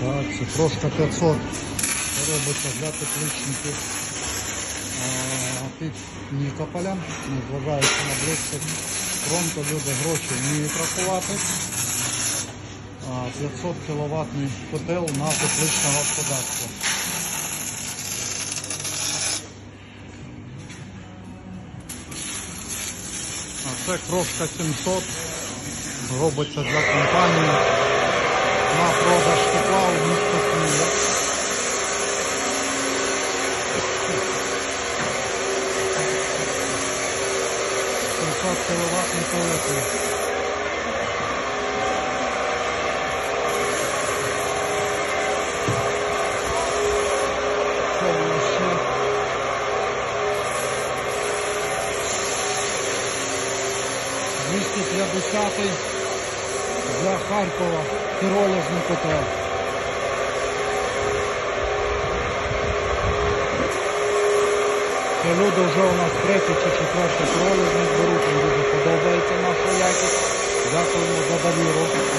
Так, це трошка 500 робиться для тепличників під Нікополем, незважаючи на близько фронту, люди гроші вміють рахувати. А, 500 кіловатний котел на тепличне господарство. А це крошка 700 робиться для компанії. На продаж Що у нас ще? Двісті п'ятдесятий для Харкова піролізний котел. Люди вже у нас третій чи четвертий піролізник беруть, їм дуже подобається наша якість. Дякуємо за довіру.